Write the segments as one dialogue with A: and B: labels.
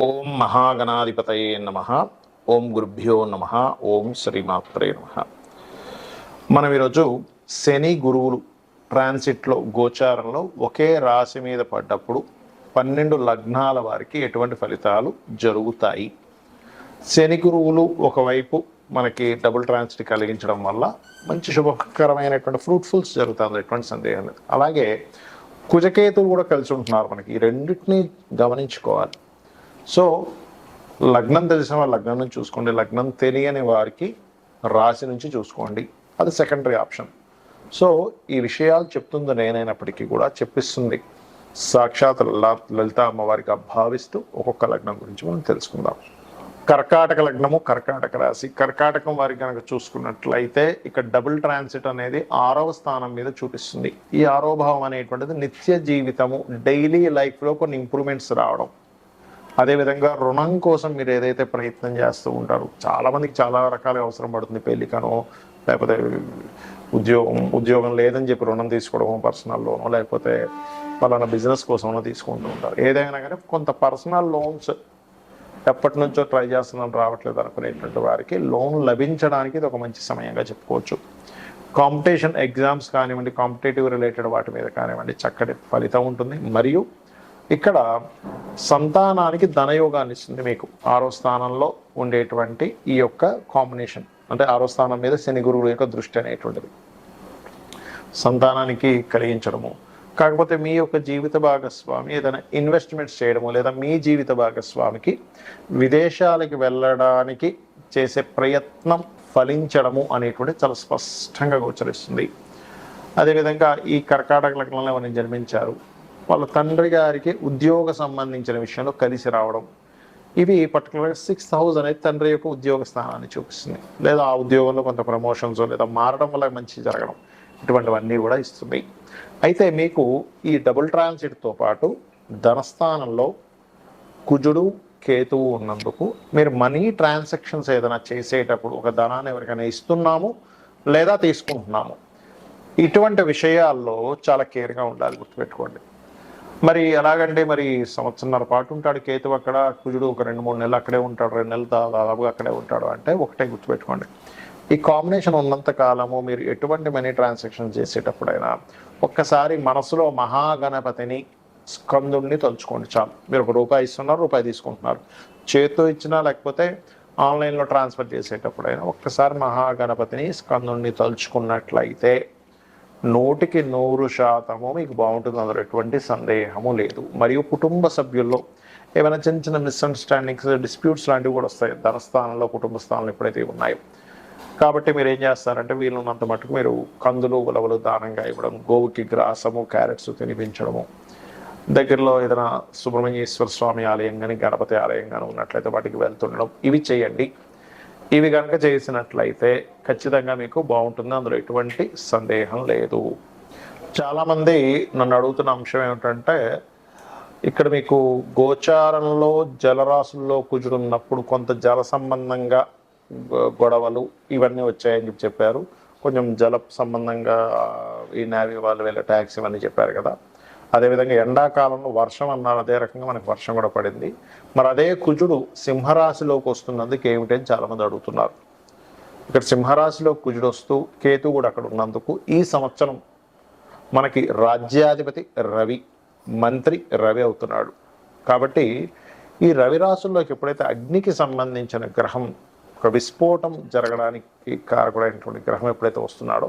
A: ఓం మహాగణాధిపతయే నమ. ఓం గురుభ్యో నమ. ఓం శ్రీమాత్రే నమ. మనం ఈరోజు శని గురువులు ట్రాన్సిట్లో గోచారంలో ఒకే రాశి మీద పడ్డప్పుడు పన్నెండు లగ్నాల వారికి ఎటువంటి ఫలితాలు జరుగుతాయి? శని గురువులు ఒకవైపు మనకి డబుల్ ట్రాన్సిట్ కలిగించడం వల్ల మంచి శుభకరమైనటువంటి ఫ్రూట్ఫుల్స్ జరుగుతుంది ఎటువంటి సందేహం లేదు. అలాగే కుజకేతులు కూడా కలిసి ఉంటున్నారు మనకి. ఈ రెండింటిని గమనించుకోవాలి. సో లగ్నం తెలిసిన వారు లగ్నం నుంచి చూసుకోండి. లగ్నం తెలియని వారికి రాశి నుంచి చూసుకోండి. అది సెకండరీ ఆప్షన్ సో ఈ విషయాలు చెప్తుంది నేనైనప్పటికీ కూడా చెప్పిస్తుంది. సాక్షాత్ ల- లలిత అమ్మవారిగా భావిస్తూ ఒక్కొక్క లగ్నం గురించి మనం తెలుసుకుందాం. కర్కాటక లగ్నము కర్కాటక రాశి. కర్కాటకం వారికి కనుక చూసుకున్నట్లయితే ఇక్కడ డబుల్ ట్రాన్సిట్ అనేది ఆరవ స్థానం మీద చూపిస్తుంది. ఈ ఆరో భావం అనేటువంటిది నిత్య జీవితము డైలీ లైఫ్లో కొన్ని ఇంప్రూవ్మెంట్స్ రావడం. అదేవిధంగా రుణం కోసం మీరు ఏదైతే ప్రయత్నం చేస్తూ ఉంటారు చాలా మందికి చాలా రకాల అవసరం పడుతుంది పెళ్ళికనో లేకపోతే ఉద్యోగం ఉద్యోగం లేదని చెప్పి రుణం తీసుకోవడమో పర్సనల్ లోనో లేకపోతే పలానా బిజినెస్ కోసమో తీసుకుంటూ ఉంటారు. ఏదైనా కానీ కొంత పర్సనల్ లోన్స్ ఎప్పటి నుంచో ట్రై చేస్తున్నాం రావట్లేదు అనుకునేటువంటి వారికి లోన్ లభించడానికి ఇది ఒక మంచి సమయంగా చెప్పుకోవచ్చు. కాంపిటీషన్ ఎగ్జామ్స్ కానివ్వండి కాంపిటేటివ్ రిలేటెడ్ వాటి మీద కానివ్వండి చక్కటి ఫలితం ఉంటుంది. మరియు ఇక్కడ సంతానానికి ధనయోగాన్ని ఇస్తుంది మీకు. ఆరో స్థానంలో ఉండేటువంటి ఈ యొక్క కాంబినేషన్ అంటే ఆరో స్థానం మీద శని గురువుల యొక్క దృష్టి అనేటువంటిది. సంతానానికి కలిగించడము. కాకపోతే మీ యొక్క జీవిత భాగస్వామి ఏదైనా ఇన్వెస్ట్మెంట్స్ చేయడము లేదా మీ జీవిత భాగస్వామికి విదేశాలకి వెళ్ళడానికి చేసే ప్రయత్నం ఫలించడము అనేటువంటి చాలా స్పష్టంగా గోచరిస్తుంది. అదేవిధంగా ఈ కర్కాటక లగ్నంలో ఎవరిని జన్మించారు వాళ్ళ తండ్రి గారికి ఉద్యోగ సంబంధించిన విషయంలో కలిసి రావడం. ఇవి పర్టికులర్గా సిక్స్త్ హౌస్ అనేది తండ్రి యొక్క ఉద్యోగ స్థానాన్ని చూపిస్తుంది. లేదా ఆ ఉద్యోగంలో కొంత ప్రమోషన్స్ లేదా మారడం వల్ల మంచి జరగడం ఇటువంటివన్నీ కూడా ఇస్తుంది. అయితే మీకు ఈ డబుల్ ట్రాన్సిట్తో పాటు ధనస్థానంలో కుజుడు కేతువు ఉన్నందుకు మీరు మనీ ట్రాన్సాక్షన్స్ ఏదైనా చేసేటప్పుడు ఒక ధనాన్ని ఎవరికైనా ఇస్తున్నాము లేదా తీసుకుంటున్నాము? ఇటువంటి విషయాల్లో చాలా కేర్గా ఉండాలి గుర్తుపెట్టుకోండి. మరి ఎలాగంటే మరి సంవత్సరంన్నర పాటు ఉంటాడు కేతు అక్కడ కుజుడు ఒక రెండు మూడు నెలలు అక్కడే ఉంటాడు రెండు నెలలు దాదాపుగా అక్కడే ఉంటాడు అంటే ఒకటే గుర్తుపెట్టుకోండి. ఈ కాంబినేషన్ ఉన్నంత కాలము మీరు ఎటువంటి మనీ ట్రాన్సాక్షన్ చేసేటప్పుడైనా ఒక్కసారి మనసులో మహాగణపతిని స్కందుణ్ణి తలుచుకోండి చాలు. మీరు ఒక రూపాయి ఇస్తున్నారు రూపాయి తీసుకుంటున్నారు. చేతితో ఇచ్చినా లేకపోతే ఆన్లైన్లో ట్రాన్స్ఫర్ చేసేటప్పుడైనా ఒక్కసారి మహాగణపతిని స్కందుణ్ణి తలుచుకున్నట్లయితే నూటికి నూరు శాతము మీకు బాగుంటుంది అందులో ఎటువంటి సందేహము లేదు. మరియు కుటుంబ సభ్యుల్లో ఏమైనా చిన్న చిన్న మిస్అండర్స్టాండింగ్స్ డిస్ప్యూట్స్ లాంటివి కూడా వస్తాయి. ధనస్థానంలో కుటుంబ స్థానంలో ఎప్పుడైతే ఉన్నాయో. కాబట్టి మీరు ఏం చేస్తారంటే వీలున్నంత మటుకు మీరు కందులు ఉలవలు దానంగా ఇవ్వడం గోవుకి గ్రాసము క్యారెట్స్ తినిపించడము. దగ్గరలో ఏదైనా సుబ్రహ్మణ్యేశ్వర స్వామి ఆలయం కానీ గణపతి ఆలయం కానీ ఉన్నట్లయితే వాటికి వెళ్తుండడం. ఇవి చేయండి. ఇవి కనుక చేసినట్లయితే ఖచ్చితంగా మీకు బాగుంటుంది. అందులో ఎటువంటి సందేహం లేదు. చాలామంది నన్ను అడుగుతున్న అంశం ఏమిటంటే ఇక్కడ మీకు గోచారంలో జలరాశుల్లో కుజుడున్నప్పుడు కొంత జల సంబంధంగా గొ- గొడవలు ఇవన్నీ వచ్చాయని చెప్పి చెప్పారు. కొంచెం జల సంబంధంగా ఈ నావీ వాళ్ళు వీళ్ళ ట్యాక్స్ ఇవన్నీ చెప్పారు కదా. అదేవిధంగా ఎండాకాలంలో వర్షం అన్నారు అదే రకంగా మనకి వర్షం కూడా పడింది. మరి అదే కుజుడు సింహరాశిలోకి వస్తున్నందుకు ఏమిటని చాలామంది అడుగుతున్నారు. ఇక్కడ సింహరాశిలో కుజుడు వస్తూ కేతు కూడా అక్కడ ఉన్నందుకు ఈ సంవత్సరం మనకి రాజ్యాధిపతి రవి మంత్రి రవి అవుతున్నాడు. కాబట్టి ఈ రవి రాశుల్లోకి ఎప్పుడైతే అగ్నికి సంబంధించిన గ్రహం ఒక విస్ఫోటం జరగడానికి కారకుడైనటువంటి గ్రహం ఎప్పుడైతే వస్తున్నాడో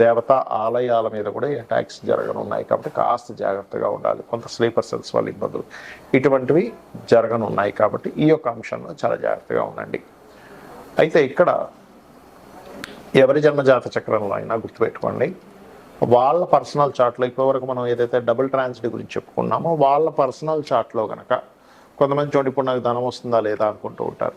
A: దేవతా ఆలయాల మీద కూడా ఈ అటాక్స్ జరగనున్నాయి కాబట్టి కాస్త జాగ్రత్తగా ఉండాలి. కొంత స్లీపర్ సెల్స్ వల్ల ఇబ్బందులు ఇటువంటివి జరగనున్నాయి కాబట్టి ఈ యొక్క అంశంలో చాలా జాగ్రత్తగా ఉండండి. అయితే ఇక్కడ ఎవరి జన్మజాత చక్రంలో అయినా గుర్తుపెట్టుకోండి. వాళ్ళ పర్సనల్ చార్ట్లో ఇప్పటివరకు మనం ఏదైతే డబుల్ ట్రాన్సిటీ గురించి చెప్పుకున్నామో వాళ్ళ పర్సనల్ చార్ట్లో కనుక కొంతమంది చూడండి ఇప్పుడు నాకు ధనం వస్తుందా లేదా అనుకుంటూ ఉంటారు.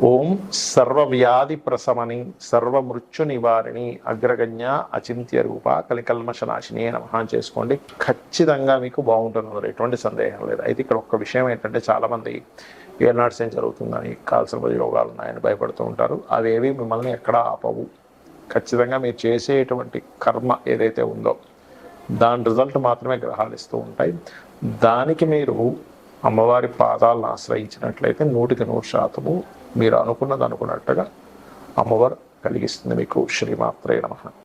A: ఓం సర్వవ్యాధి ప్రసమని సర్వమృత్యు నివారిణి అగ్రగణ్య అచింత్య రూప కలికల్మషనాశిని నమః చేసుకోండి. ఖచ్చితంగా మీకు బాగుంటుంది ఎటువంటి సందేహం లేదు. అయితే ఇక్కడ ఒక్క విషయం ఏంటంటే చాలామంది ఏనాడు ఏం జరుగుతుందని కాల్సిన యోగాలు ఉన్నాయని భయపడుతూ ఉంటారు. అవేవి మిమ్మల్ని ఎక్కడా ఆపవు. ఖచ్చితంగా మీరు చేసేటువంటి కర్మ ఏదైతే ఉందో దాని రిజల్ట్ మాత్రమే గ్రహాలు ఇస్తూ ఉంటాయి. దానికి మీరు అమ్మవారి పాదాలను ఆశ్రయించినట్లయితే నూటికి నూరు శాతము మీరు అనుకున్నది అనుకున్నట్టుగా అమ్మవారు కలిగిస్తుంది మీకు. శ్రీమాత్రే నమ.